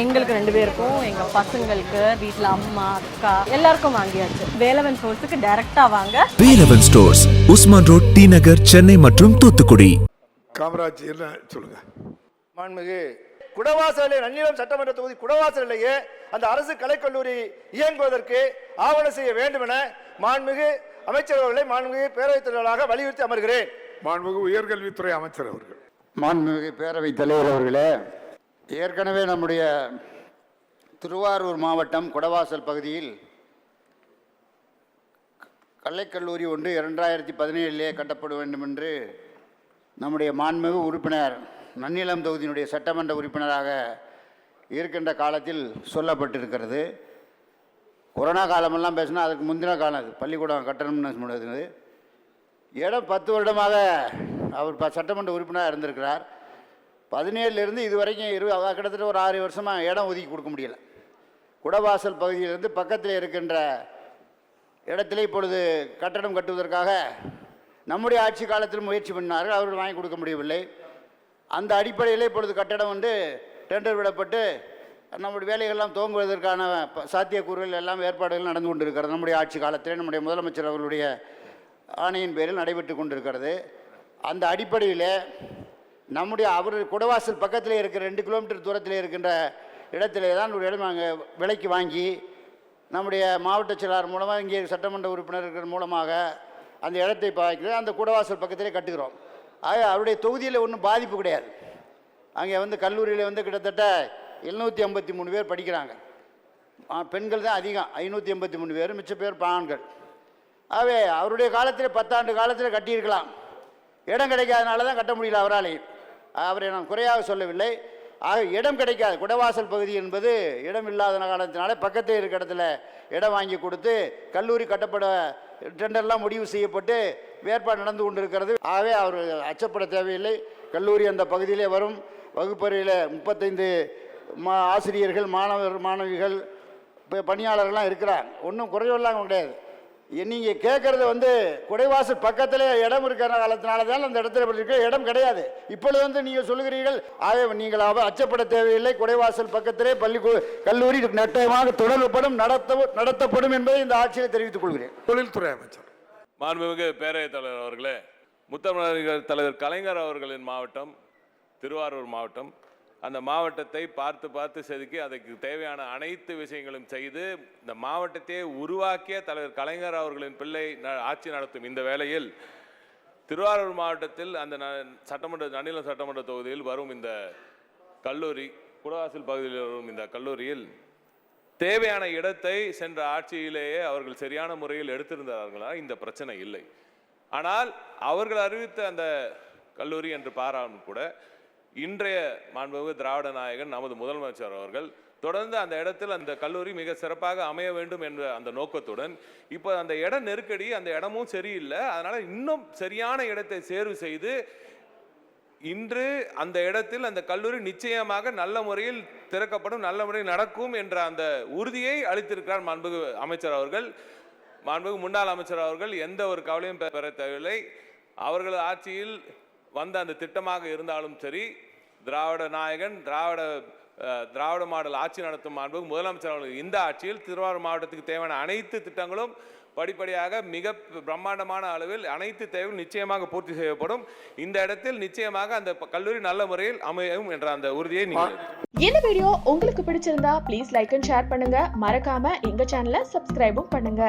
எங்களுக்கு ரெண்டு பேருக்கும் எங்க பசங்களுக்கு வீட்ல அம்மா அக்கா எல்லாருக்கும் வாங்கியாச்சு. வேலவன் சோர்ஸுக்கு டைரக்டா வாங்க. Velavan stores Usman road T Nagar Chennai மற்றும் தூத்துக்குடி. காமராஜ் என்ன சொல்லுங்க? மாண்புமிகு குடவாசலே நன்னிலம் சட்டமன்ற தொகுதி குடவாசலிலேயே அந்த அரசு கலைக்கல்லூரி இயங்குவதற்கு ஆவணம் செய்ய வேண்டும் என மாண்புமிகு அமைச்சர் அவர்களை மாண்புமிகு பேரவைத் தலைவராக வலியுறுத்தி அமர்கிறேன். மாண்புமிகு உயர்கல்வித்துறை அமைச்சர் அவர்கள். மாண்புமிகு பேரவைத் தலைவர் அவர்களே ஏற்கனவே நம்முடைய திருவாரூர் மாவட்டம் குடவாசல் பகுதியில் கலைக்கல்லூரி ஒன்று இரண்டாயிரத்தி பதினேழிலே கட்டப்பட வேண்டும் என்று நம்முடைய மாண்புமிகு உறுப்பினர் நன்னிலம் தொகுதியினுடைய சட்டமன்ற உறுப்பினராக இருக்கின்ற காலத்தில் சொல்லப்பட்டிருக்கிறது. கொரோனா காலமெல்லாம் பேசினா அதுக்கு முந்தின காலம் அது. பள்ளிக்கூடம் கட்டணம்னு சொன்னது இடம் பத்து வருடமாக அவர் ப- சட்டமன்ற உறுப்பினராக இருந்திருக்கிறார். பதினேழுலேருந்து இது வரைக்கும் இரு கிட்டத்தட்ட ஒரு ஆறு வருஷமாக இடம் ஒதுக்கி கொடுக்க முடியல. குடவாசல் பகுதியிலிருந்து பக்கத்தில் இருக்கின்ற இடத்திலே இப்பொழுது கட்டடம் கட்டுவதற்காக நம்முடைய ஆட்சி காலத்தில் முயற்சி பண்ணார்கள் அவர்கள் வாங்கி கொடுக்க முடியவில்லை. அந்த அடிப்படையில் இப்பொழுது கட்டடம் வந்து டெண்டர் விடப்பட்டு நம்முடைய வேலைகள்லாம் துவங்குவதற்கான ப- சாத்தியக்கூறுகள் எல்லாம் ஏற்பாடுகள் நடந்து கொண்டிருக்கிறது. நம்முடைய ஆட்சி காலத்திலே நம்முடைய முதலமைச்சர் அவர்களுடைய ஆணையின் பேரில் நடைபெற்று கொண்டிருக்கிறது. அந்த அடிப்படையில் நம்முடைய அவர் குடவாசல் பக்கத்தில் இருக்கிற ரெண்டு கிலோமீட்டர் தூரத்தில் இருக்கின்ற இடத்திலே தான் ஒரு இடம் அங்கே விலைக்கு வாங்கி நம்முடைய மாவட்ட செயலாளர் மூலமாக இங்கே சட்டமன்ற உறுப்பினர்கள் மூலமாக அந்த இடத்தை பார்க்கிறது அந்த குடவாசல் பக்கத்திலே கட்டுகிறோம். ஆக அவருடைய தொகுதியில் ஒன்றும் பாதிப்பு கிடையாது. அங்கே வந்து கல்லூரியில் வந்து கிட்டத்தட்ட எழுநூற்றி ஐம்பத்தி மூணு பேர் படிக்கிறாங்க. பெண்கள் தான் அதிகம். ஐநூற்றி எண்பத்தி மூணு பேர் மிச்ச பேர் ஆண்கள். ஆகவே அவருடைய காலத்தில் பத்தாண்டு காலத்தில் கட்டியிருக்கலாம். இடம் கிடைக்காதனால தான் கட்ட முடியல அவராலே அவரை நான் குறையாக சொல்லவில்லை. ஆக இடம் கிடைக்காது. குடவாசல் பகுதி என்பது இடம் இல்லாத காரணத்தினால பக்கத்தில் இருக்க இடத்துல இடம் வாங்கி கொடுத்து கல்லூரி கட்டப்பட டெண்டர்லாம் முடிவு செய்யப்பட்டு வேட்பாடு நடந்து கொண்டிருக்கிறது. ஆகவே அவர் அச்சப்பட தேவையில்லை. கல்லூரி அந்த பகுதியிலே வரும். வகுப்பறையில் முப்பத்தைந்து மா ஆசிரியர்கள் மாணவர் மாணவிகள் இப்போ பணியாளர்கள்லாம் இருக்கிறாங்க. ஒன்றும் குறைவெல்லாம் கிடையாது. நீங்கள் கேட்குறது வந்து குடைவாசல் பக்கத்தில் இடம் இருக்கிற காலத்தினால தான் அந்த இடத்துல இருக்க இடம் கிடையாது. இப்பொழுது வந்து நீங்கள் சொல்லுகிறீர்கள் ஆகவே நீங்கள் அவ அச்சப்பட தேவையில்லை குடைவாசல் பக்கத்திலே பள்ளி கல்லூரி நட்டமாக தொடரப்படும் நடத்த நடத்தப்படும் என்பதை இந்த ஆட்சியில் தெரிவித்துக் கொள்கிறேன். தொழில்துறை அமைச்சர். மாண்புமிகு பேரவைத் தலைவர் அவர்களே முத்தமிழர் தலைவர் கலைஞர் அவர்களின் மாவட்டம் திருவாரூர் மாவட்டம் அந்த மாவட்டத்தை பார்த்து பார்த்து செதுக்கி அதுக்கு தேவையான அனைத்து விஷயங்களும் செய்து இந்த மாவட்டத்தையே உருவாக்கிய தலைவர் கலைஞர் அவர்களின் பிள்ளை ந- ஆட்சி நடத்தும் இந்த வேளையில் திருவாரூர் மாவட்டத்தில் அந்த ந- சட்டமன்ற நன்னிலம் சட்டமன்ற தொகுதியில் வரும் இந்த கல்லூரி குடவாசல் பகுதியில் வரும் இந்த கல்லூரியில் தேவையான இடத்தை சென்ற ஆட்சியிலேயே அவர்கள் சரியான முறையில் எடுத்திருந்தார்களா? இந்த பிரச்சனை இல்லை. ஆனால் அவர்கள் அறிவித்த அந்த கல்லூரி என்று பாராமல் கூட இன்றைய மாண்புமிகு திராவிட நாயகன் நமது முதலமைச்சர் அவர்கள் தொடர்ந்து அந்த இடத்தில் அந்த கல்லூரி மிக சிறப்பாக அமைய வேண்டும் என்ற அந்த நோக்கத்துடன் இப்போ அந்த இட நெருக்கடி அந்த இடமும் சரியில்லை. அதனால் இன்னும் சரியான இடத்தை தேர்வு செய்து இன்று அந்த இடத்தில் அந்த கல்லூரி நிச்சயமாக நல்ல முறையில் திறக்கப்படும் நல்ல முறையில் நடக்கும் என்ற அந்த உறுதியை அளித்திருக்கிறார் மாண்புகு அமைச்சர் அவர்கள். மாண்புகு முன்னாள் அமைச்சர் அவர்கள் எந்த ஒரு கவலையும் பெற தேவையில்லை. அவர்கள் ஆட்சியில் வந்த அந்த திட்டமாக இருந்தாலும் சரி திராவிட நாயகன் திராவிட திராவிட மாடல் ஆட்சி நடத்தும் மாண்புகு முதலமைச்சர் அவர்கள் இந்த ஆட்சியில் திருவாரூர் மாவட்டத்துக்கு தேவையான அனைத்து திட்டங்களும் படிப்படியாக மிக பிரம்மாண்டமான அளவில் அனைத்து தேவையும் நிச்சயமாக பூர்த்தி செய்யப்படும். இந்த இடத்தில் நிச்சயமாக அந்த கல்லூரி நல்ல முறையில் அமையும் என்ற அந்த உறுதியை இந்த வீடியோ உங்களுக்கு பிடிச்சிருந்தா ப்ளீஸ் லைக் அண்ட் ஷேர் பண்ணுங்க. மறக்காம எங்க சேனலை சப்ஸ்கிரைபும் பண்ணுங்க.